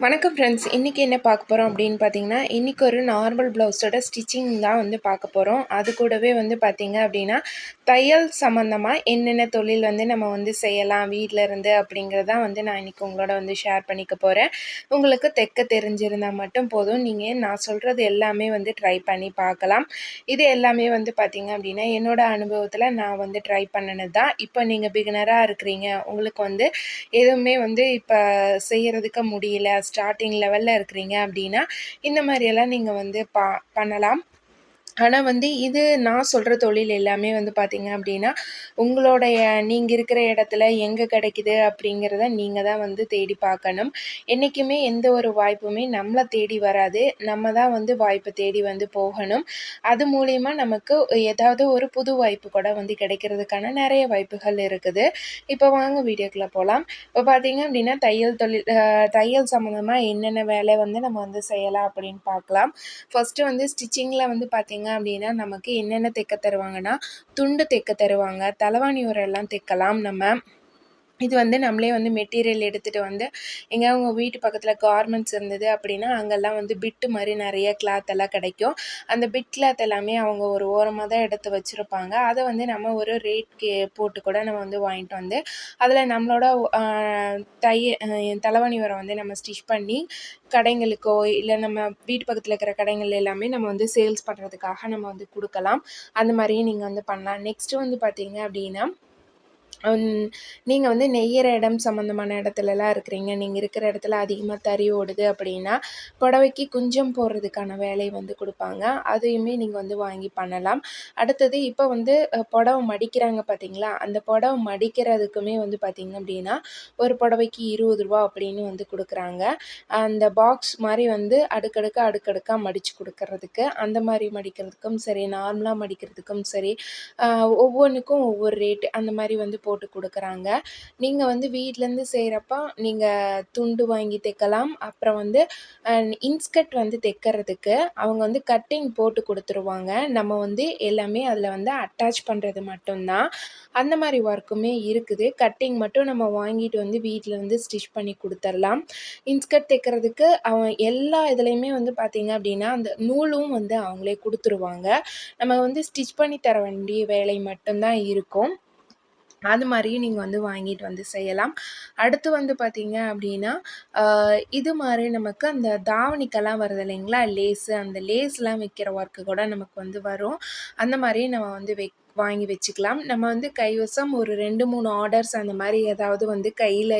வணக்கம் ஃப்ரெண்ட்ஸ் இன்றைக்கி என்ன பார்க்க போகிறோம் அப்படின்னு பார்த்தீங்கன்னா இன்றைக்கி ஒரு நார்மல் ப்ளவுஸோட ஸ்டிச்சிங் தான் வந்து பார்க்க போகிறோம் அது கூடவே வந்து பார்த்திங்க அப்படின்னா தையல் சம்மந்தமாக என்னென்ன தொழில் வந்து நம்ம வந்து செய்யலாம் வீட்டில் இருந்து அப்படிங்கிறதான் வந்து நான் இன்றைக்கி உங்களோட வந்து ஷேர் பண்ணிக்க போகிறேன் உங்களுக்கு தைக்க தெரிஞ்சிருந்தால் மட்டும் போதும். நீங்கள் நான் சொல்கிறது எல்லாமே வந்து ட்ரை பண்ணி பார்க்கலாம். இது எல்லாமே வந்து பார்த்திங்க அப்படின்னா என்னோடய அனுபவத்தில் நான் வந்து ட்ரை பண்ணினது தான். இப்போ நீங்கள் பிகினராக இருக்கிறீங்க. உங்களுக்கு வந்து எதுவுமே வந்து இப்போ செய்கிறதுக்கு முடியல ஸ்டார்டிங் லெவலில் இருக்கிறீங்க அப்படின்னா இந்த மாதிரியெல்லாம் நீங்கள் வந்து பா பண்ணலாம். ஆனால் வந்து இது நான் சொல்கிற தொழில் எல்லாமே வந்து பார்த்திங்க அப்படின்னா உங்களுடைய நீங்கள் இருக்கிற இடத்துல எங்கே கிடைக்குது அப்படிங்கிறத நீங்கள் தான் வந்து தேடி பார்க்கணும். என்றைக்குமே எந்த ஒரு வாய்ப்புமே நம்மளை தேடி வராது. நம்ம தான் வந்து வாய்ப்பை தேடி வந்து போகணும். அது மூலிமா நமக்கு ஏதாவது ஒரு புது வாய்ப்பு கூட வந்து கிடைக்கிறதுக்கான நிறைய வாய்ப்புகள் இருக்குது. இப்போ வாங்க வீடியோக்குள்ளே போகலாம் இப்போ பார்த்திங்க அப்படின்னா தையல் தொழில் தையல் சம்மந்தமாக என்னென்ன வேலை வந்து நம்ம வந்து செய்யலாம் அப்படின்னு பார்க்கலாம். ஃபஸ்ட்டு வந்து ஸ்டிச்சிங்கில் வந்து பார்த்திங்க அப்படின்னா நமக்கு என்னென்ன தைக்க தருவாங்கன்னா துண்டு தைக்க தருவாங்க தலைவாணி உரெல்லாம் தைக்கலாம் நம்ம. இது வந்து நம்மளே வந்து மெட்டீரியல் எடுத்துகிட்டு வந்து எங்கேயா உங்கள் வீட்டு பக்கத்தில் கார்மெண்ட்ஸ் இருந்தது அப்படின்னா அங்கெல்லாம் வந்து பிட்டு மாதிரி நிறைய கிளாத் எல்லாம் கிடைக்கும். அந்த பிட் கிளாத் எல்லாமே அவங்க ஒரு ஓரமாக தான் எடுத்து வச்சுருப்பாங்க. அதை வந்து நம்ம ஒரு ரேட் போட்டு கூட நம்ம வந்து வாங்கிட்டு வந்து அதில் நம்மளோட தைய தலைவணி உரம் வந்து நம்ம ஸ்டிச் பண்ணி கடைங்களுக்கோ இல்லை நம்ம வீட்டு பக்கத்தில் இருக்கிற கடைகள் எல்லாமே நம்ம வந்து சேல்ஸ் பண்ணுறதுக்காக நம்ம வந்து கொடுக்கலாம். அந்த மாதிரியும் நீங்கள் வந்து பண்ணலாம். நெக்ஸ்ட்டு வந்து பார்த்தீங்க அப்படின்னா நீங்கள் வந்து நெய்கிற இடம் சம்மந்தமான இடத்துலலாம் இருக்கிறீங்க. நீங்கள் இருக்கிற இடத்துல அதிகமாக தறி ஓடுது அப்படின்னா புடவைக்கு குஞ்சம் போடுறதுக்கான வேலை வந்து கொடுப்பாங்க. அதையுமே நீங்கள் வந்து வாங்கி பண்ணலாம். அடுத்தது இப்போ வந்து புடவை மடிக்கிறாங்க பார்த்தீங்களா? அந்த புடவை மடிக்கிறதுக்குமே வந்து பார்த்திங்க அப்படின்னா ஒரு புடவைக்கு இருபது ரூபா அப்படின்னு வந்து கொடுக்குறாங்க. அந்த பாக்ஸ் மாதிரி வந்து அடுக்கடுக்காக அடுக்கடுக்காக மடித்து கொடுக்கறதுக்கு அந்த மாதிரி மடிக்கிறதுக்கும் சரி நார்மலாக மடிக்கிறதுக்கும் சரி ஒவ்வொன்றுக்கும் ஒவ்வொரு ரேட்டு அந்த மாதிரி வந்து போட்டு கொடுக்குறாங்க. நீங்கள் வந்து வீட்டிலேருந்து செய்கிறப்ப நீங்கள் துண்டு வாங்கி தைக்கலாம். அப்புறம் வந்து இன்ஸ்கர்ட் வந்து தைக்கிறதுக்கு அவங்க வந்து கட்டிங் போட்டு கொடுத்துருவாங்க. நம்ம வந்து எல்லாமே அதில் வந்து அட்டாச் பண்ணுறது மட்டும்தான். அந்த மாதிரி ஒர்க்குமே இருக்குது. கட்டிங் மட்டும் நம்ம வாங்கிட்டு வந்து வீட்டில் வந்து ஸ்டிச் பண்ணி கொடுத்துர்லாம். இன்ஸ்கட் தைக்கிறதுக்கு அவன் எல்லா இதுலேயுமே வந்து பார்த்திங்க அப்படின்னா அந்த நூலும் வந்து அவங்களே கொடுத்துருவாங்க. நம்ம வந்து ஸ்டிச் பண்ணி தர வேண்டிய வேலை மட்டும்தான் இருக்கும். அது மாதிரியும் நீங்கள் வந்து வாங்கிட்டு வந்து செய்யலாம். அடுத்து வந்து பார்த்தீங்க அப்படின்னா இது மாதிரி நமக்கு அந்த தாவணிக்கெல்லாம் வருது இல்லைங்களா? லேஸு. அந்த லேஸ்லாம் வைக்கிற ஒர்க்கு கூட நமக்கு வந்து வரும். அந்த மாதிரியும் நம்ம வந்து வெக் வாங்கி வச்சுக்கலாம். நம்ம வந்து கைவசம் ஒரு ரெண்டு மூணு ஆர்டர்ஸ் அந்த மாதிரி ஏதாவது வந்து கையில்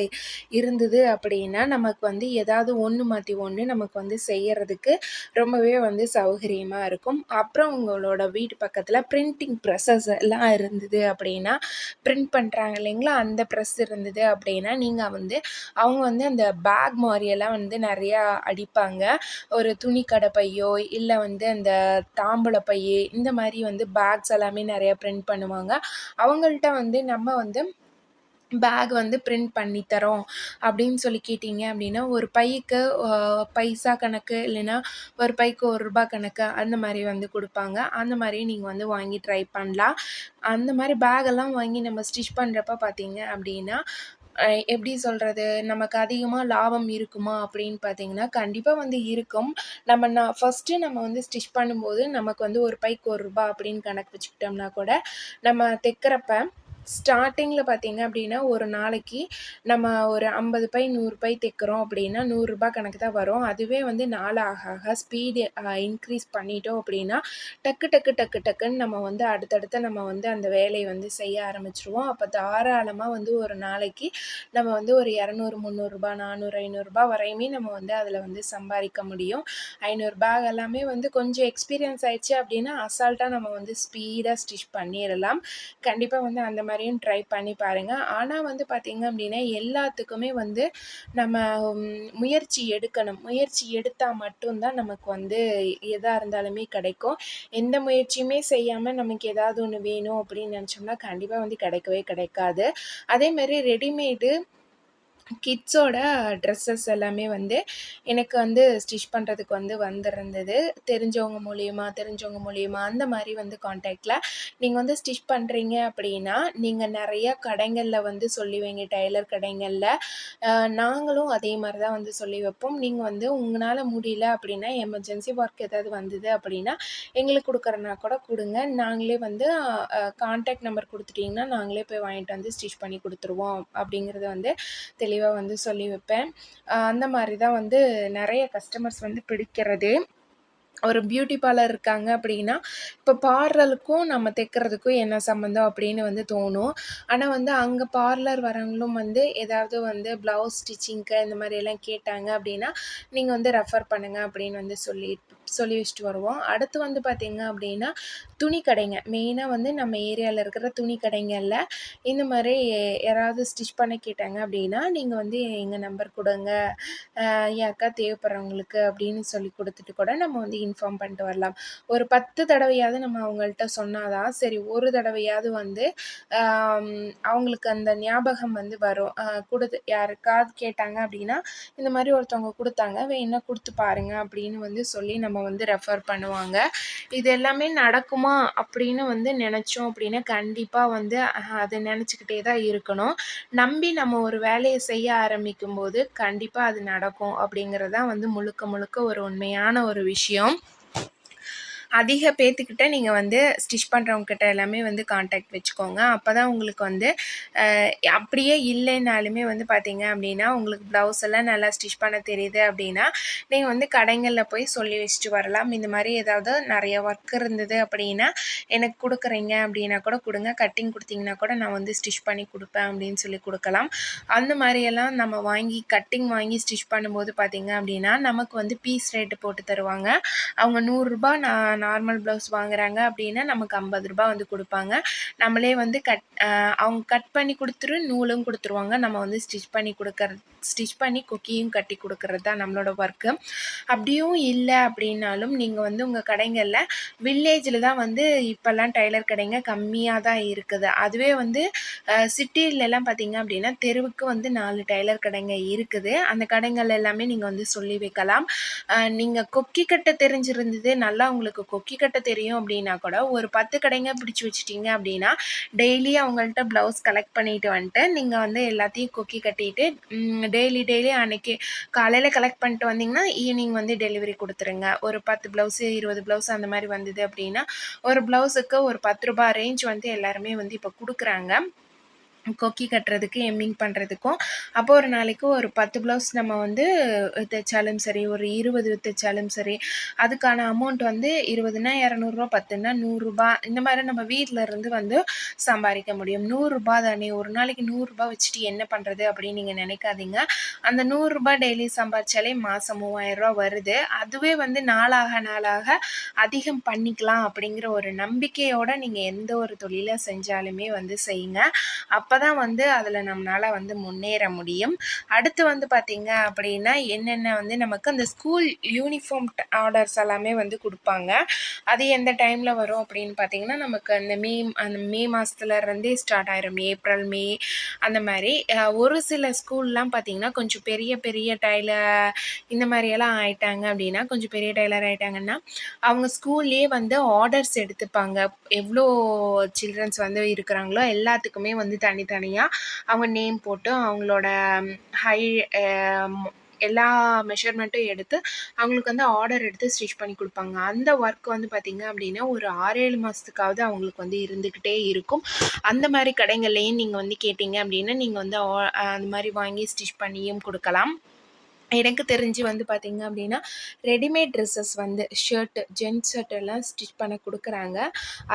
இருந்தது அப்படின்னா நமக்கு வந்து ஏதாவது ஒன்று மாற்றி ஒன்று நமக்கு வந்து செய்யறதுக்கு ரொம்பவே வந்து சௌகரியமாக இருக்கும். அப்புறம் உங்களோட வீட்டு பக்கத்தில் பிரிண்டிங் ப்ரெஸ்ஸஸ் எல்லாம் இருந்தது அப்படின்னா பிரிண்ட் பண்ணுறாங்க இல்லைங்களா? அந்த ப்ரெஸ் இருந்தது அப்படின்னா நீங்கள் வந்து அவங்க வந்து அந்த பேக் மாதிரியெல்லாம் வந்து நிறையா அடிப்பாங்க. ஒரு துணி கடை பையோ இல்லை வந்து அந்த தாம்பூல பையோ இந்த மாதிரி வந்து பேக்ஸ் எல்லாமே நிறையா பிரிண்ட் பண்ணுவாங்க. அவங்கள்ட்ட வந்து நம்ம வந்து பேக் வந்து பிரிண்ட் பண்ணி தரோம் அப்படின்னு சொல்லி கேட்டிங்க அப்படின்னா ஒரு பைக்கு பைசா கணக்கு இல்லைன்னா ஒரு பைக்கு ஒரு ரூபா கணக்கு அந்த மாதிரி வந்து கொடுப்பாங்க. அந்த மாதிரி நீங்கள் வந்து வாங்கி ட்ரை பண்ணலாம். அந்த மாதிரி பேகெல்லாம் வாங்கி நம்ம ஸ்டிச் பண்ணுறப்ப பார்த்தீங்க அப்படின்னா எப்படி சொல்கிறது நமக்கு அதிகமாக லாபம் இருக்குமா? அப்படின்னு பார்த்தீங்கன்னா கண்டிப்பாக வந்து இருக்கும். நம்ம நான் ஃபஸ்ட்டு நம்ம வந்து ஸ்டிச் பண்ணும்போது நமக்கு வந்து ஒரு பைக்கு ஒரு ரூபா அப்படின்னு கணக்கு வச்சுக்கிட்டோம்னா கூட நம்ம தைக்கிறப்ப ஸ்டார்டிங்கில் பார்த்தீங்க அப்படின்னா ஒரு நாளைக்கு நம்ம ஒரு ஐம்பது பை நூறு பை தைக்கிறோம் அப்படின்னா நூறுரூபா கணக்கு தான் வரும். அதுவே வந்து நாள் ஆக ஆக ஸ்பீடு இன்க்ரீஸ் பண்ணிட்டோம் அப்படின்னா டக்கு டக்கு டக்கு டக்குன்னு நம்ம வந்து அடுத்தடுத்து நம்ம வந்து அந்த வேலையை வந்து செய்ய ஆரம்பிச்சிருவோம். அப்போ தாராளமாக வந்து ஒரு நாளைக்கு நம்ம வந்து ஒரு இரநூறு முந்நூறுரூபா நானூறு ஐநூறுரூபா வரையுமே நம்ம வந்து அதில் வந்து சம்பாதிக்க முடியும். ஐநூறுரூபா எல்லாமே வந்து கொஞ்சம் எக்ஸ்பீரியன்ஸ் ஆயிடுச்சு அப்படின்னா அசால்ட்டாக நம்ம வந்து ஸ்பீடாக ஸ்டிச் பண்ணிடலாம். கண்டிப்பாக வந்து அந்த மாதிரியும் ட்ரை பண்ணி பாருங்கள் ஆனால் வந்து பார்த்திங்க அப்படின்னா எல்லாத்துக்குமே வந்து நம்ம முயற்சி எடுக்கணும். முயற்சி எடுத்தால் மட்டும்தான் நமக்கு வந்து எதாக இருந்தாலுமே கிடைக்கும். எந்த முயற்சியுமே செய்யாமல் நமக்கு ஏதாவது ஒன்று வேணும் அப்படின்னு நினச்சோம்னா கண்டிப்பாக வந்து கிடைக்கவே கிடைக்காது. அதேமாரி ரெடிமேடு கிட்ஸோட ட்ரெஸ்ஸஸ் எல்லாமே வந்து எனக்கு வந்து ஸ்டிச் பண்ணுறதுக்கு வந்து வந்திருந்தது. தெரிஞ்சவங்க மூலயமா தெரிஞ்சவங்க மூலயமா அந்த மாதிரி வந்து காண்டாக்டில் நீங்கள் வந்து ஸ்டிச் பண்ணுறீங்க அப்படின்னா நீங்கள் நிறைய கடைகளில் வந்து சொல்லி வைங்க டைலர் கடைங்களில். நாங்களும் அதே மாதிரி தான் வந்து சொல்லி வைப்போம். நீங்கள் வந்து உங்களால் முடியல அப்படின்னா எமர்ஜென்சி ஒர்க் ஏதாவது வந்தது அப்படின்னா எங்களுக்கு கொடுக்குறனா கூட கொடுங்க. நாங்களே வந்து கான்டாக்ட் நம்பர் கொடுத்துட்டிங்கன்னா நாங்களே போய் வாங்கிட்டு வந்து ஸ்டிச் பண்ணி கொடுத்துருவோம் அப்படிங்கிறத வந்து தெளிவாக வந்து சொல்லி வைப்பேன். அந்த மாதிரி தான் வந்து நிறைய கஸ்டமர்ஸ் வந்து பிடிக்கிறது. ஒரு பியூட்டி பார்லர் இருக்காங்க அப்படின்னா இப்போ பார்லருக்கும் நம்ம தைக்கிறதுக்கும் என்ன சம்மந்தம் அப்படின்னு வந்து தோணும். ஆனால் வந்து அங்கே பார்லர் வரவங்களும் வந்து ஏதாவது வந்து ப்ளவுஸ் ஸ்டிச்சிங்க்கு இந்த மாதிரி எல்லாம் கேட்டாங்க அப்படின்னா நீங்கள் வந்து ரெஃபர் பண்ணுங்கள் அப்படின்னு வந்து சொல்லிட்டு சொல்லி வச்சுட்டு வருவோம். அடுத்து வந்து பார்த்திங்க அப்படின்னா துணி கடைங்க மெயினாக வந்து நம்ம ஏரியாவில் இருக்கிற துணி கடைங்களில் இந்த மாதிரி யாராவது ஸ்டிச் பண்ண கேட்டாங்க அப்படின்னா நீங்கள் வந்து எங்கள் நம்பர் கொடுங்க. என் அக்கா தேவைப்படுறவங்களுக்கு அப்படின்னு சொல்லி கொடுத்துட்டு கூட நம்ம வந்து இன்ஃபார்ம் பண்ணிட்டு வரலாம். ஒரு பத்து தடவையாவது நம்ம அவங்கள்ட்ட சொன்னால் தான் சரி ஒரு தடவையாவது வந்து அவங்களுக்கு அந்த ஞாபகம் வந்து வரும். கொடுத்து யாருக்காவது கேட்டாங்க அப்படின்னா இந்த மாதிரி ஒருத்தவங்க கொடுத்தாங்க. வேணா கொடுத்து பாருங்க அப்படின்னு வந்து சொல்லி நம்ம வந்து ரெஃபர் பண்ணுவாங்க. இது எல்லாமே நடக்குமா அப்படின்னு வந்து நினச்சோம் அப்படின்னா கண்டிப்பாக வந்து அதை நினச்சிக்கிட்டே தான் இருக்கணும். நம்பி நம்ம ஒரு வேலையை செய்ய ஆரம்பிக்கும் போது கண்டிப்பாக அது நடக்கும் அப்படிங்கிறது தான் வந்து முழுக்க முழுக்க ஒரு உண்மையான ஒரு விஷயம். அதிக பேர்த்துக்கிட்ட நீங்கள் வந்து ஸ்டிச் பண்ணுறவங்கக்கிட்ட எல்லாமே வந்து காண்டாக்ட் வச்சுக்கோங்க. அப்போ தான் உங்களுக்கு வந்து அப்படியே இல்லைனாலுமே வந்து பார்த்தீங்க அப்படின்னா உங்களுக்கு ப்ளவுஸ் எல்லாம் நல்லா ஸ்டிச் பண்ண தெரியுது அப்படின்னா நீங்கள் வந்து கடைங்களில் போய் சொல்லி வச்சுட்டு வரலாம். இந்த மாதிரி ஏதாவது நிறைய ஒர்க் இருந்தது அப்படின்னா எனக்கு கொடுக்குறீங்க அப்படின்னா கூட கொடுங்க. கட்டிங் கொடுத்தீங்கன்னா கூட நான் வந்து ஸ்டிச் பண்ணி கொடுப்பேன் அப்படின்னு சொல்லி கொடுக்கலாம். அந்த மாதிரியெல்லாம் நம்ம வாங்கி கட்டிங் வாங்கி ஸ்டிச் பண்ணும்போது பார்த்தீங்க அப்படின்னா நமக்கு வந்து பீஸ் ரேட்டு போட்டு தருவாங்க. அவங்க நூறுரூபா நான் நார்மல் ப்ளவுஸ் வாங்குறாங்க அப்படின்னா நமக்கு ஐம்பது ரூபா வந்து கொடுப்பாங்க. நம்மளே வந்து கட் அவங்க கட் பண்ணி கொடுத்துரு நூலும் கொடுத்துருவாங்க. நம்ம வந்து ஸ்டிச் பண்ணி கொடுக்கறது ஸ்டிச் பண்ணி கொக்கியும் கட்டி கொடுக்கறது தான் நம்மளோட ஒர்க்கு அப்படியும் இல்லை அப்படின்னாலும் நீங்கள் வந்து உங்கள் கடைங்களில் வில்லேஜில் தான் வந்து இப்போல்லாம் டைலர் கடைங்க கம்மியாக தான் இருக்குது. அதுவே வந்து சிட்டிலெலாம் பார்த்தீங்க அப்படின்னா தெருவுக்கு வந்து நாலு டைலர் கடைங்க இருக்குது. அந்த கடைகள் எல்லாமே நீங்கள் வந்து சொல்லி வைக்கலாம். நீங்கள் கொக்கி கட்ட தெரிஞ்சிருந்தது நல்லா உங்களுக்கு கொக்கி கட்ட தெரியும் அப்படின்னா கூட ஒரு பத்து கடைங்க பிடிச்சி வச்சுட்டீங்க அப்படின்னா டெய்லி அவங்கள்ட்ட ப்ளவுஸ் கலெக்ட் பண்ணிட்டு வந்துட்டு நீங்கள் வந்து எல்லாத்தையும் கொக்கி கட்டிட்டு டெய்லி டெய்லி அன்னைக்கு காலையில் கலெக்ட் பண்ணிட்டு வந்தீங்கன்னா ஈவினிங் வந்து டெலிவரி கொடுத்துருங்க. ஒரு பத்து ப்ளவுஸு இருபது ப்ளவுஸ் அந்த மாதிரி வந்தது அப்படின்னா ஒரு ப்ளவுஸுக்கு ஒரு பத்து ரூபா ரேஞ்ச் வந்து எல்லாருமே வந்து இப்போ கொடுக்குறாங்க. கொக்கி கட்டுறதுக்கு எம்மிங் பண்ணுறதுக்கும் அப்போ ஒரு நாளைக்கு ஒரு பத்து ப்ளவுஸ் நம்ம வந்து தைச்சாலும் சரி ஒரு இருபது தைச்சாலும் சரி அதுக்கான அமௌண்ட் வந்து இருபதுனா இரநூறுபா பத்துனா நூறுரூபா இந்த மாதிரி நம்ம வீட்டில் இருந்து வந்து சம்பாதிக்க முடியும். நூறுரூபா தானே ஒரு நாளைக்கு நூறுரூபா வச்சுட்டு என்ன பண்ணுறது அப்படின்னு நீங்கள் நினைக்காதீங்க. அந்த நூறுரூபா டெய்லி சம்பாதிச்சாலே மாதம் மூவாயிரரூபா வருது. அதுவே வந்து நாளாக நாளாக அதிகம் பண்ணிக்கலாம் அப்படிங்கிற ஒரு நம்பிக்கையோடு நீங்கள் எந்த ஒரு தொழிலை செஞ்சாலுமே வந்து செய்யுங்க. அப் அப்போ தான் வந்து அதில் நம்மளால் வந்து முன்னேற முடியும். அடுத்து வந்து பார்த்திங்க அப்படின்னா என்னென்ன வந்து நமக்கு அந்த ஸ்கூல் யூனிஃபார்ம் ஆர்டர்ஸ் எல்லாமே வந்து கொடுப்பாங்க. அது எந்த டைமில் வரும் அப்படின்னு பார்த்திங்கன்னா நமக்கு அந்த மே அந்த மே மாதத்துலேருந்தே ஸ்டார்ட் ஆயிரும். ஏப்ரல் மே அந்த மாதிரி. ஒரு சில ஸ்கூல்லாம் பார்த்திங்கன்னா கொஞ்சம் பெரிய பெரிய டைலர் இந்த மாதிரியெல்லாம் ஆயிட்டாங்க அப்படின்னா கொஞ்சம் பெரிய டைலர் ஆயிட்டாங்கன்னா அவங்க ஸ்கூல்லேயே வந்து ஆர்டர்ஸ் எடுத்துப்பாங்க. எவ்வளோ சில்ட்ரன்ஸ் வந்து இருக்கிறாங்களோ எல்லாத்துக்குமே வந்து தனி தனியாக அவங்க நேம் போட்டு அவங்களோட ஹை எல்லா மெஷர்மெண்ட்டும் எடுத்து அவங்களுக்கு வந்து ஆர்டர் எடுத்து ஸ்டிச் பண்ணி கொடுப்பாங்க. அந்த ஒர்க் வந்து பார்த்திங்க அப்படின்னா ஒரு ஆறேழு மாதத்துக்காவது அவங்களுக்கு வந்து இருந்துக்கிட்டே இருக்கும். அந்த மாதிரி கடைங்கள்லேயும் நீங்கள் வந்து கேட்டிங்க அப்படின்னா நீங்கள் வந்து அந்த மாதிரி வாங்கி ஸ்டிச் பண்ணியும் கொடுக்கலாம். எனக்கு தெரிஞ்சு வந்து பார்த்திங்க அப்படின்னா ரெடிமேட் ட்ரெஸ்ஸஸ் வந்து ஷர்ட்டு ஜென்ஸ் ஷர்ட் எல்லாம் ஸ்டிச் பண்ண கொடுக்குறாங்க.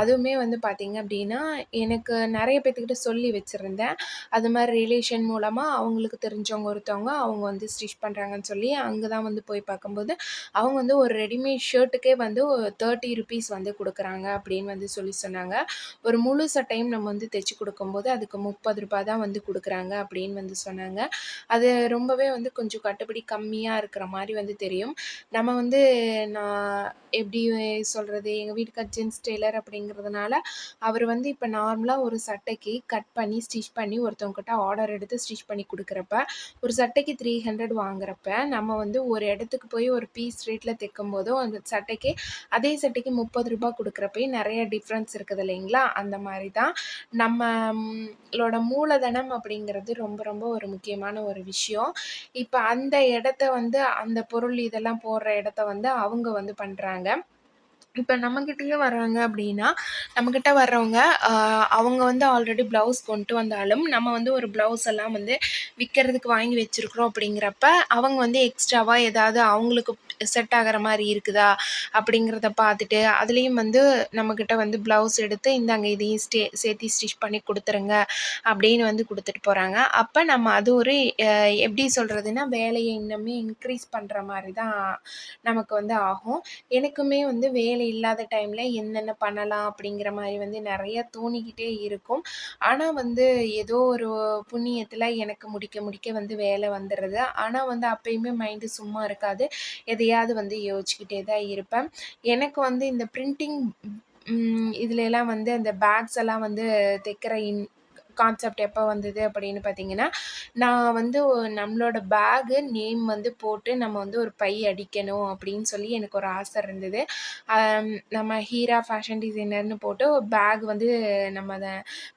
அதுவுமே வந்து பார்த்திங்க அப்படின்னா எனக்கு நிறைய பேர்த்துக்கிட்ட சொல்லி வச்சுருந்தேன். அது மாதிரி ரிலேஷன் மூலமாக அவங்களுக்கு தெரிஞ்சவங்க ஒருத்தவங்க அவங்க வந்து ஸ்டிச் பண்ணுறாங்கன்னு சொல்லி அங்கே தான் வந்து போய் பார்க்கும்போது அவங்க வந்து ஒரு ரெடிமேட் ஷர்ட்டுக்கே வந்து தேர்ட்டி ருபீஸ் வந்து கொடுக்குறாங்க அப்படின்னு வந்து சொல்லி சொன்னாங்க. ஒரு முழு சட்டையும் நம்ம வந்து தைச்சி கொடுக்கும்போது அதுக்கு முப்பது ரூபாய் தான் வந்து கொடுக்குறாங்க அப்படின்னு வந்து சொன்னாங்க. அது ரொம்பவே வந்து கொஞ்சம் கட்டுப்படி கம்மியாக இருக்கிற மாதிரி வந்து தெரியும். நம்ம வந்து நான் எப்படி சொல்கிறது எங்கள் வீட்டுக்கார் ஜென்ஸ் டெய்லர் அப்படிங்கிறதுனால அவர் வந்து இப்போ நார்மலாக ஒரு சட்டைக்கு கட் பண்ணி ஸ்டிச் பண்ணி ஒருத்தவங்ககிட்ட ஆர்டர் எடுத்து ஸ்டிச் பண்ணி கொடுக்குறப்ப ஒரு சட்டைக்கு த்ரீ ஹண்ட்ரட் வாங்குறப்ப நம்ம வந்து ஒரு இடத்துக்கு போய் ஒரு பீஸ் ரேட்டில் தைக்கும் போதும் அந்த சட்டைக்கு அதே சட்டைக்கு முப்பது ரூபாய் கொடுக்குறப்பயும் நிறைய டிஃப்ரென்ஸ் இருக்குது இல்லைங்களா? அந்த மாதிரி தான் நம்மளோட மூலதனம் அப்படிங்கிறது ரொம்ப ரொம்ப ஒரு முக்கியமான ஒரு விஷயம். இப்போ அந்த இடத்த வந்து அந்த பொருள் இதெல்லாம் போடுற இடத்த வந்து அவங்க வந்து பண்ணுறாங்க இப்போ நம்மக்கிட்டேயே வர்றாங்க அப்படின்னா நம்மக்கிட்ட வர்றவங்க அவங்க வந்து ஆல்ரெடி ப்ளவுஸ் கொண்டு வந்தாலும் நம்ம வந்து ஒரு ப்ளவுஸ் எல்லாம் வந்து விற்கிறதுக்கு வாங்கி வச்சுருக்குறோம் அப்படிங்கிறப்ப அவங்க வந்து எக்ஸ்ட்ராவாக ஏதாவது அவங்களுக்கு செட் ஆகிற மாதிரி இருக்குதா அப்படிங்கிறத பார்த்துட்டு அதுலேயும் வந்து நம்மக்கிட்ட வந்து ப்ளவுஸ் எடுத்து இந்தாங்க இதையும் ஸ்டே சேர்த்தி ஸ்டிச் பண்ணி கொடுத்துருங்க அப்படின்னு வந்து கொடுத்துட்டு போகிறாங்க அப்போ நம்ம அது ஒரு எப்படி சொல்கிறதுனா வேலையை இன்னுமே இன்க்ரீஸ் பண்ணுற மாதிரி தான் நமக்கு வந்து ஆகும். எனக்குமே வந்து வேலை இல்லாத டைமில் என்னென்ன பண்ணலாம் அப்படிங்கிற மாதிரி வந்து நிறைய தோணிக்கிட்டே இருக்கும். ஆனால் வந்து ஏதோ ஒரு புண்ணியத்தில் எனக்கு முடிக்க முடிக்க வந்து வேலை வந்துடுது ஆனால் வந்து அப்பயுமே மைண்டு சும்மா இருக்காது. எதையாவது வந்து யோசிச்சுக்கிட்டே தான் இருப்பேன். எனக்கு வந்து இந்த பிரிண்டிங் இதுலலாம் வந்து அந்த பேக்ஸ் எல்லாம் வந்து தைக்கிற இன் கான்செப்ட் எப்போ வந்தது அப்படின்னு பார்த்தீங்கன்னா நான் வந்து நம்மளோட பேகு நேம் வந்து போட்டு நம்ம வந்து ஒரு பை அடிக்கணும் அப்படின்னு சொல்லி எனக்கு ஒரு ஆசை இருந்தது. நம்ம ஹீரா ஃபேஷன் டிசைனர்னு போட்டு பேக் வந்து நம்ம அதை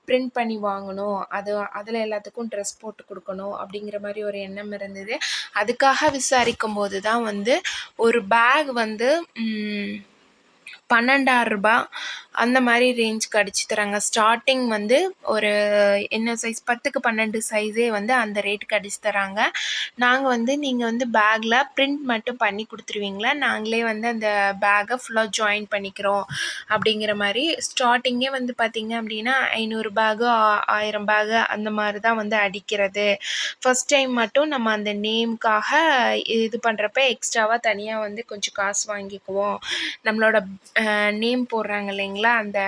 பிரிண்ட் பண்ணி வாங்கணும். அது அதில் எல்லாத்துக்கும் ட்ரெஸ் போட்டு கொடுக்கணும் அப்படிங்கிற மாதிரி ஒரு எண்ணம் இருந்தது. அதுக்காக விசாரிக்கும் போது தான் வந்து ஒரு பேக் வந்து பன்னெண்டாயிரரூபா அந்த மாதிரி ரேஞ்சுக்கு அடித்து தராங்க. ஸ்டார்டிங் வந்து ஒரு என்ன சைஸ் பத்துக்கு பன்னெண்டு சைஸே வந்து அந்த ரேட்டுக்கு அடிச்சு தராங்க. நாங்கள் வந்து நீங்கள் வந்து பேக்கில் பிரிண்ட் மட்டும் பண்ணி கொடுத்துருவீங்களா? நாங்களே வந்து அந்த பேக்கை ஃபுல்லாக ஜாயின் பண்ணிக்கிறோம் அப்படிங்கிற மாதிரி. ஸ்டார்டிங்கே வந்து பார்த்திங்க அப்படின்னா ஐநூறு பேகு ஆயிரம் பேகு அந்த மாதிரி தான் வந்து அடிக்கிறது. ஃபஸ்ட் டைம் மட்டும் நம்ம அந்த நேம்க்காக இது பண்ணுறப்ப எக்ஸ்ட்ராவாக தனியாக வந்து கொஞ்சம் காசு வாங்கிக்குவோம். நம்மளோட நேம் போடுறாங்க இல்லைங்களா? அந்த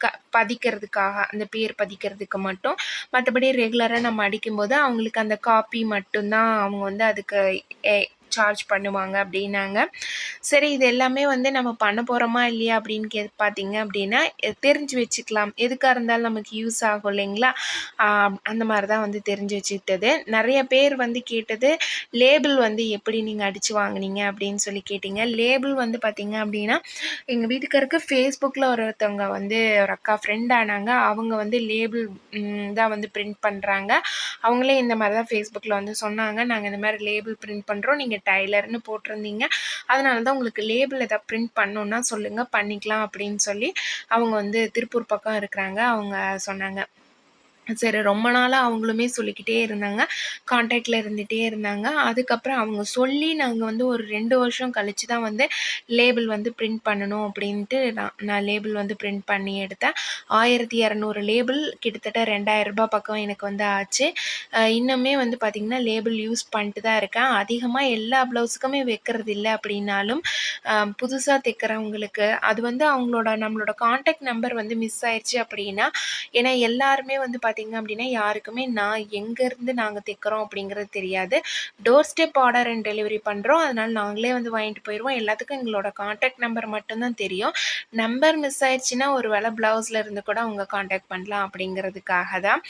க பதிக்கிறதுக்காக அந்த பேர் பதிக்கிறதுக்கு மட்டும். மற்றபடி ரெகுலராக நம்ம அடிக்கும்போது அவங்களுக்கு அந்த காப்பி மட்டும்தான் அவங்க வந்து அதுக்கு சார்ஜ் பண்ணுவாங்க அப்படின்னாங்க. சரி இது எல்லாமே வந்து நம்ம பண்ண போகிறோமா இல்லையா அப்படின்னு கே பார்த்தீங்க அப்படின்னா தெரிஞ்சு வச்சுக்கலாம். எதுக்காக இருந்தாலும் நமக்கு யூஸ் ஆகும் இல்லைங்களா? அந்த மாதிரி தான் வந்து தெரிஞ்சு வச்சுக்கிட்டது. நிறைய பேர் வந்து கேட்டது லேபிள் வந்து எப்படி நீங்கள் அடித்து வாங்கினீங்க அப்படின்னு சொல்லி கேட்டிங்க. லேபிள் வந்து பார்த்திங்க அப்படின்னா எங்கள் வீட்டுக்காருக்கு ஃபேஸ்புக்கில் ஒருத்தவங்க வந்து ஒரு அக்கா ஃப்ரெண்ட் ஆனாங்க. அவங்க வந்து லேபிள் தான் வந்து பிரிண்ட் பண்ணுறாங்க அவங்களே இந்த மாதிரி தான் ஃபேஸ்புக்கில் வந்து சொன்னாங்க. நாங்கள் இந்த மாதிரி லேபிள் பிரிண்ட் பண்ணுறோம் நீங்கள் டைலர்னு போட்டிருந்தீங்க. அதனால தான் உங்களுக்கு லேபிள் எதாவது பிரிண்ட் பண்ணணுன்னா சொல்லுங்கள் பண்ணிக்கலாம் அப்படின்னு சொல்லி அவங்க வந்து திருப்பூர் பக்கம் இருக்கிறாங்க. அவங்க சொன்னாங்க. சரி ரொம்ப நாளாக அவங்களுமே சொல்லிக்கிட்டே இருந்தாங்க. காண்டாக்டில் இருந்துகிட்டே இருந்தாங்க. அதுக்கப்புறம் அவங்க சொல்லி நாங்கள் வந்து ஒரு ரெண்டு வருஷம் கழித்து தான் வந்து லேபிள் வந்து பிரிண்ட் பண்ணணும் அப்படின்ட்டு நான் நான் லேபிள் வந்து பிரிண்ட் பண்ணி எடுத்தேன். ஆயிரத்தி இரநூறு லேபிள் கிட்டத்தட்ட ரெண்டாயிரரூபா பக்கம் எனக்கு வந்து ஆச்சு. இன்னுமே வந்து பார்த்திங்கன்னா லேபிள் யூஸ் பண்ணிட்டு தான் இருக்கேன். அதிகமாக எல்லா ப்ளவுஸுக்குமே வைக்கிறது இல்லை அப்படின்னாலும் புதுசாக தைக்கிறவங்களுக்கு அது வந்து அவங்களோட நம்மளோட காண்டாக்ட் நம்பர் வந்து மிஸ் ஆயிடுச்சு அப்படின்னா ஏன்னா எல்லாருமே வந்து பார்த்திங்க அப்படின்னா யாருக்குமே நான் எங்கேருந்து நாங்கள் தைக்கிறோம் அப்படிங்கிறது தெரியாது. Door step order and delivery பண்ணுறோம் அதனால் நாங்களே வந்து வாங்கிட்டு போயிடுவோம் எல்லாத்துக்கும் எங்களோட காண்டாக்ட் நம்பர் மட்டும்தான் தெரியும். நம்பர் மிஸ் ஆயிடுச்சுன்னா ஒரு வேளை ப்ளவுஸில் இருந்து கூட அவங்க காண்டாக்ட் பண்ணலாம் அப்படிங்கிறதுக்காக தான்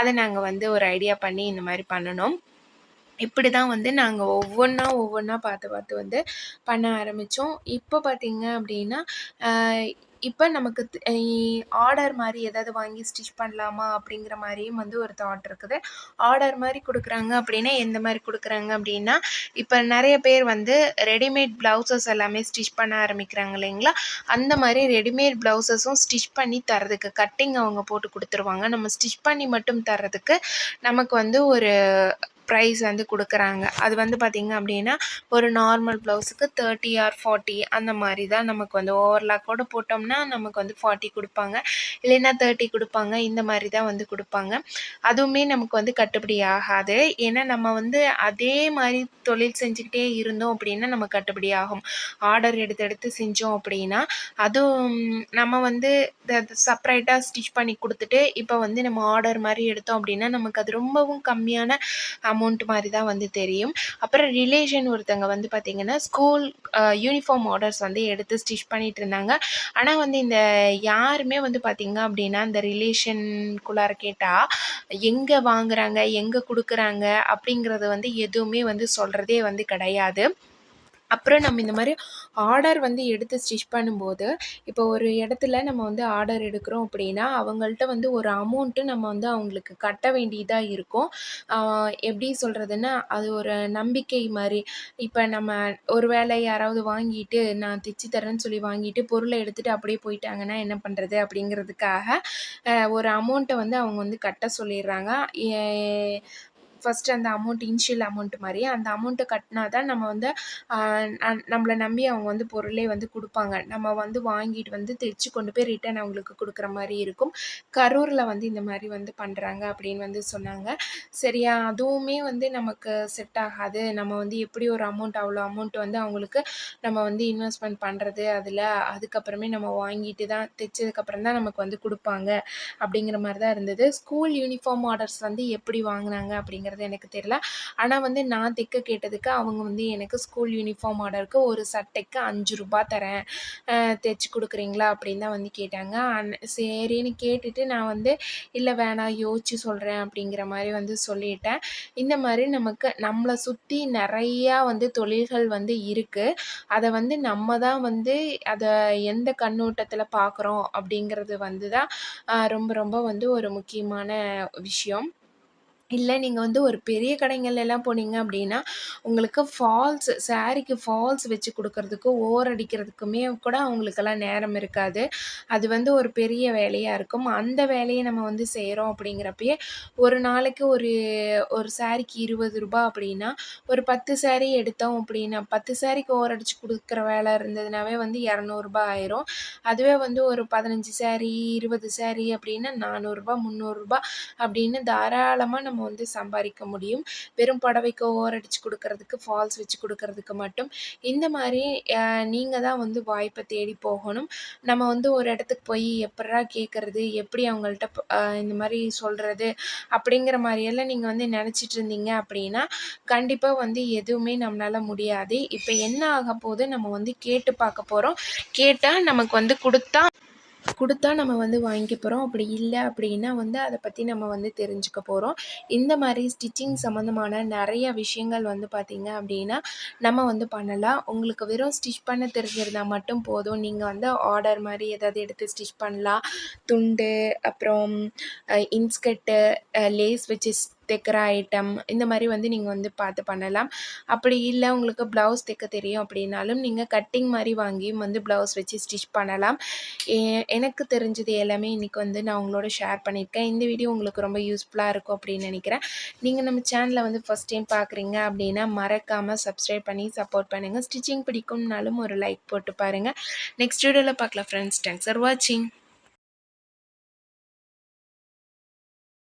அதை நாங்கள் வந்து ஒரு ஐடியா பண்ணி இந்த மாதிரி பண்ணணும். இப்படி தான் வந்து நாங்கள் ஒவ்வொன்றா ஒவ்வொன்றா பார்த்து பார்த்து வந்து பண்ண ஆரம்பித்தோம் இப்போ பார்த்திங்க அப்படின்னா இப்போ நமக்கு ஆர்டர் மாதிரி எதாவது வாங்கி ஸ்டிச் பண்ணலாமா அப்படிங்கிற மாதிரியும் வந்து ஒரு தாட் இருக்குது. ஆர்டர் மாதிரி கொடுக்குறாங்க அப்படின்னா எந்த மாதிரி கொடுக்குறாங்க அப்படின்னா இப்போ நிறைய பேர் வந்து ரெடிமேட் ப்ளவுசஸ் எல்லாமே ஸ்டிச் பண்ண ஆரம்பிக்கிறாங்க இல்லைங்களா? அந்த மாதிரி ரெடிமேட் ப்ளவுசஸும் ஸ்டிச் பண்ணி தரதுக்கு கட்டிங் அவங்க போட்டு கொடுத்துருவாங்க. நம்ம ஸ்டிச் பண்ணி மட்டும் தர்றதுக்கு நமக்கு வந்து ஒரு ப்ரைஸ் வந்து கொடுக்குறாங்க. அது வந்து பார்த்திங்க அப்படின்னா ஒரு நார்மல் ப்ளவுஸுக்கு தேர்ட்டி ஆர் ஃபார்ட்டி அந்த மாதிரி தான் நமக்கு வந்து ஓவர்லாக்கோடு போட்டோம்னா நமக்கு வந்து ஃபார்ட்டி கொடுப்பாங்க. இல்லைன்னா தேர்ட்டி கொடுப்பாங்க. இந்த மாதிரி தான் வந்து கொடுப்பாங்க. அதுவுமே நமக்கு வந்து கட்டுப்படி ஆகாது. ஏன்னா நம்ம வந்து அதே மாதிரி தொழில் செஞ்சுக்கிட்டே இருந்தோம் அப்படின்னா நம்ம கட்டுப்படி ஆகும். ஆர்டர் எடுத்து எடுத்து செஞ்சோம் அப்படின்னா அதுவும் நம்ம வந்து செப்பரேட்டாக ஸ்டிச் பண்ணி கொடுத்துட்டு இப்போ வந்து நம்ம ஆர்டர் மாதிரி எடுத்தோம் அப்படின்னா நமக்கு அது ரொம்பவும் கம்மியான அமௌண்ட் மாதிரி தான் வந்து தெரியும். அப்புறம் ரிலேஷன் ஒருத்தங்க வந்து பார்த்திங்கன்னா ஸ்கூல் யூனிஃபார்ம் ஆர்டர்ஸ் வந்து எடுத்து ஸ்டிச் பண்ணிகிட்டு இருந்தாங்க. ஆனால் வந்து இந்த யாருமே வந்து பார்த்திங்க அப்படின்னா இந்த ரிலேஷனுக்குள்ளார கேட்டால் எங்கே வாங்குறாங்க எங்கே கொடுக்குறாங்க அப்படிங்கிறது வந்து எதுவுமே வந்து சொல்கிறதே வந்து கிடையாது. அப்புறம் நம்ம இந்த மாதிரி ஆர்டர் வந்து எடுத்து ஸ்டிச் பண்ணும்போது இப்போ ஒரு இடத்துல நம்ம வந்து ஆர்டர் எடுக்கிறோம் அப்படின்னா அவங்கள்ட்ட வந்து ஒரு அமௌண்ட்டு நம்ம வந்து அவங்களுக்கு கட்ட வேண்டியதாக இருக்கும். எப்படி சொல்கிறதுன்னா அது ஒரு நம்பிக்கை மாதிரி. இப்போ நம்ம ஒரு வேளை யாராவது வாங்கிட்டு நான் தைச்சி தரேன்னு சொல்லி வாங்கிட்டு பொருளை எடுத்துகிட்டு அப்படியே போயிட்டாங்கன்னா என்ன பண்ணுறது அப்படிங்கிறதுக்காக ஒரு அமௌண்ட்டை வந்து அவங்க வந்து கட்ட சொல்லிடுறாங்க. ஃபஸ்ட்டு அந்த அமௌண்ட் இன்ஷியல் அமௌண்ட் மாதிரி அந்த அமௌண்ட்டை கட்டினா தான் நம்ம வந்து நம்மளை நம்பி அவங்க வந்து பொருளே வந்து கொடுப்பாங்க. நம்ம வந்து வாங்கிட்டு வந்து தைச்சு கொண்டு போய் ரிட்டன் அவங்களுக்கு கொடுக்குற மாதிரி இருக்கும். கரூரில் வந்து இந்த மாதிரி வந்து பண்ணுறாங்க அப்படின்னு வந்து சொன்னாங்க. சரியா அதுவுமே வந்து நமக்கு செட் ஆகாது. நம்ம வந்து எப்படி ஒரு அமௌண்ட் அவ்வளோ அமௌண்ட் வந்து அவங்களுக்கு நம்ம வந்து இன்வெஸ்ட்மெண்ட் பண்ணுறது அதில் அதுக்கப்புறமே நம்ம வாங்கிட்டு தான் தைச்சதுக்கப்புறம் தான் நமக்கு வந்து கொடுப்பாங்க அப்படிங்கிற மாதிரி தான் இருந்தது. ஸ்கூல் யூனிஃபார்ம் ஆர்டர்ஸ் வந்து எப்படி வாங்கினாங்க அப்படிங்கிற அப்படிங்கிறது எனக்கு தெரியல. ஆனால் வந்து நான் தைக்க கேட்டதுக்கு அவங்க வந்து எனக்கு ஸ்கூல் யூனிஃபார்ம் ஆர்டருக்கு ஒரு சட்டைக்கு அஞ்சு ரூபா தரேன். தைச்சி கொடுக்குறீங்களா அப்படின்னு தான் வந்து கேட்டாங்க. அன் சரின்னு கேட்டுட்டு நான் வந்து இல்லை வேணாம் யோசிச்சு சொல்கிறேன் அப்படிங்கிற மாதிரி வந்து சொல்லிட்டேன். இந்த மாதிரி நமக்கு நம்மளை சுற்றி நிறையா வந்து தொழில்கள் வந்து இருக்குது அதை வந்து நம்ம தான் வந்து அதை எந்த கண்ணோட்டத்தில் பார்க்குறோம் அப்படிங்கிறது வந்து தான் ரொம்ப ரொம்ப வந்து ஒரு முக்கியமான விஷயம். இல்லை நீங்கள் வந்து ஒரு பெரிய கடைங்கள்லாம் போனீங்க அப்படின்னா உங்களுக்கு ஃபால்ஸ் ஸாரீக்கு ஃபால்ஸ் வச்சு கொடுக்கறதுக்கு ஓர் அடிக்கிறதுக்குமே கூட அவங்களுக்கெல்லாம் நேரம் இருக்காது. அது வந்து ஒரு பெரிய வேலையாக இருக்கும். அந்த வேலையை நம்ம வந்து செய்கிறோம் அப்படிங்கிறப்பயே ஒரு நாளைக்கு ஒரு ஒரு ஸாரீக்கு இருபது ரூபா அப்படின்னா ஒரு பத்து ஸாரீ எடுத்தோம் அப்படின்னா பத்து ஸாரீக்கு ஓர் அடித்து கொடுக்குற வேலை இருந்ததுனாவே வந்து இரநூறுபா ஆயிரும். அதுவே வந்து ஒரு பதினஞ்சு ஸாரீ இருபது ஸாரீ அப்படின்னா நானூறுரூபா முந்நூறுரூபா அப்படின்னு தாராளமாக நம்ம நம்ம வந்து சம்பாதிக்க முடியும். வெறும் புடவைக்கு ஓவர் அடித்து கொடுக்கறதுக்கு ஃபால்ஸ் வச்சு கொடுக்கறதுக்கு மட்டும். இந்த மாதிரி நீங்கள் தான் வந்து வாய்ப்பை தேடி போகணும். நம்ம வந்து ஒரு இடத்துக்கு போய் எப்படா கேட்குறது எப்படி அவங்கள்ட்ட இந்த மாதிரி சொல்கிறது அப்படிங்கிற மாதிரியெல்லாம் நீங்கள் வந்து நினச்சிட்டு இருந்தீங்க அப்படின்னா கண்டிப்பாக வந்து எதுவுமே நம்மளால் முடியாது. இப்போ என்ன ஆக போகுது நம்ம வந்து கேட்டு பார்க்க போகிறோம் கேட்டால் நமக்கு வந்து கொடுத்தா கொடுத்தா நம்ம வந்து வாங்கிக்க போகிறோம் அப்படி இல்லை அப்படின்னா வந்து அதை பற்றி நம்ம வந்து தெரிஞ்சுக்க போகிறோம் இந்த மாதிரி ஸ்டிச்சிங் சம்மந்தமான நிறைய விஷயங்கள் வந்து பார்த்திங்க அப்படின்னா நம்ம வந்து பண்ணலாம். உங்களுக்கு வெறும் ஸ்டிச் பண்ண தெரிஞ்சிருந்தால் மட்டும் போதும். நீங்கள் வந்து ஆர்டர் மாதிரி எதாவது எடுத்து ஸ்டிச் பண்ணலாம். துண்டு அப்புறம் இன்ஸ்கர்ட்டு லேஸ் வச்சு தைக்கிற ஐட்டம் இந்த மாதிரி வந்து நீங்கள் வந்து பார்த்து பண்ணலாம். அப்படி இல்லை உங்களுக்கு ப்ளவுஸ் தைக்க தெரியும் அப்படின்னாலும் நீங்கள் கட்டிங் மாதிரி வாங்கியும் வந்து ப்ளவுஸ் வச்சு ஸ்டிச் பண்ணலாம். எனக்கு தெரிஞ்சது எல்லாமே இன்றைக்கி வந்து நான் உங்களோட ஷேர் பண்ணியிருக்கேன். இந்த வீடியோ உங்களுக்கு ரொம்ப யூஸ்ஃபுல்லாக இருக்கும் அப்படின்னு நினைக்கிறேன். நீங்கள் நம்ம சேனலை வந்து ஃபஸ்ட் டைம் பார்க்குறீங்க அப்படின்னா மறக்காமல் சப்ஸ்கிரைப் பண்ணி சப்போர்ட் பண்ணுங்கள் ஸ்டிச்சிங் பிடிக்கும்னாலும் ஒரு லைக் போட்டு பாருங்கள் நெக்ஸ்ட் வீடியோவில் பார்க்கலாம் ஃப்ரெண்ட்ஸ் தேங்க்ஸ் ஃபார் வாட்சிங்